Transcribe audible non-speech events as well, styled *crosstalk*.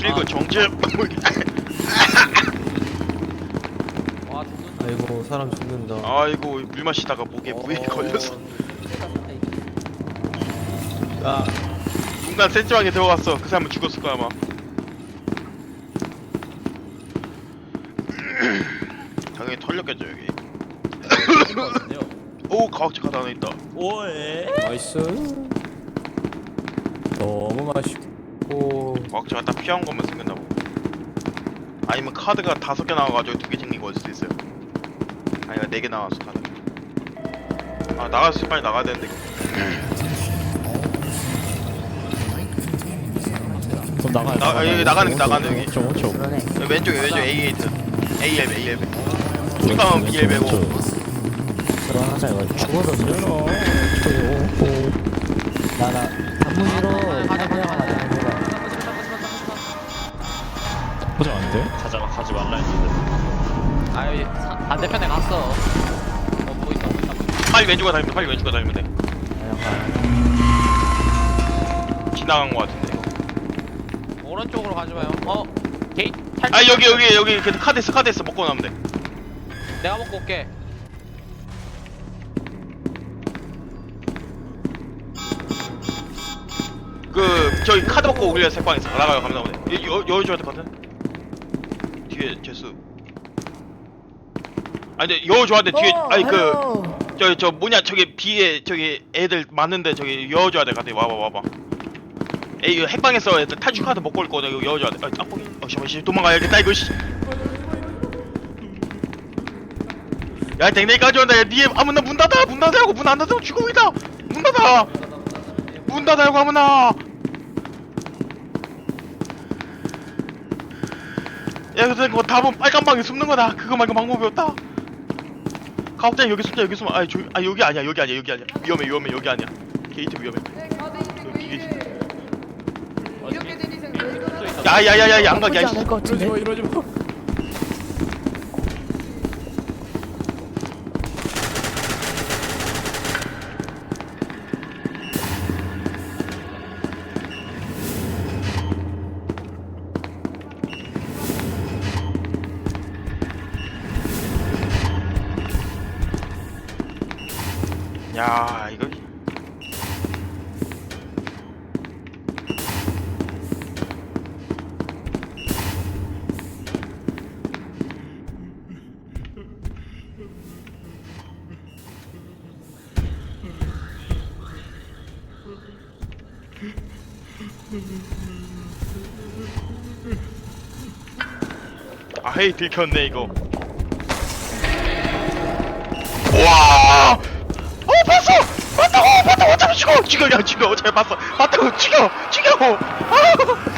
그리고 정체 와 죽는다. 아이고 사람 죽는다. 아이고 물 마시다가 목에 무에 어, 걸렸어 아, 순간 센스하게 들어갔어 그 사람은 죽었을 거야 아마 *clears throat* 당연히 털렸겠죠 여기 *coughs* 오 하나 하나 있다 오에. 나이스. 너무 맛있고. 과학책가 딱 필요한 것만 생겼나 보고 아니면 카드가 다섯 개 나와가지고 두 개 생긴 거일 수도 있어요 아니면 네개 나왔어 카드 아 나갔을 때 빨리 나가야 되는데 그럼 나가요. 나- 아, 여기 나가는 게 나가는 여기. 저 오른쪽. 여기 왼쪽에 왼쪽 A 게이트 AL AL 뚜껑은 BL 배고 들어가자 이거. 죽어도 들어. 나나 단무지로 포장 안 돼? 가자 가지 말라 했는데. 아 여기 사- 반대편에 갔어. 어 보인다 보인다. 빨리 왼쪽으로 다니면 돼 빨리 왼쪽으로 다니면 돼 지나간 거 같은데 이거 오른쪽으로 가지 마요. 어 게이트 탈. 아 여기 여기 여기 그 카드 있어 카드 있어 먹고 나면 돼 내가 먹고 올게. 그 저기 카드 먹고 오길래 색방 있어 나가요 나오네 여, 여, 것 같아 뒤에 제수 아니 근데 열어줘야 돼 뒤에 아니 그 저기 저 뭐냐 저기 비에 저기 애들 많은데 저기 될것 같아 와봐 와봐 에이 이거 핵방에서 애들 탈출 카드 먹고 올 거네 이거 열어줘야 돼 아, 깜빡이 어 잠깐만 씨 도망가야겠다 이거 씨 야, 댕댕이까지 온다. 야, 니에 아무나 문 닫아. 문 닫아고 문 안 닫으면 죽음이다. 문 닫아. 문 닫아요, 아무나. 야, 근데 그거 답은 빨간 방에 숨는 거다. 그거 말고 방법이 없다. 가옥장 여기 숨자, 여기 숨어. 아, 저, 아 여기 아니야, 여기 아니야, 여기 아니야. 위험해, 위험해, 여기 아니야. 게이트 위험해. 이렇게 되니생 왜 이러나? 야, 야, 야, 야, 야, 안 가게. 야, 씨. 이러지 마, 이러지 마. 야, 이거. 아, 헤이 들켰네 이거. 봤다고! 봤다고! 어차피 죽어! 죽어! 야 죽어! 어차피 봤어! 봤다고! 죽여! 죽여! 아! 아!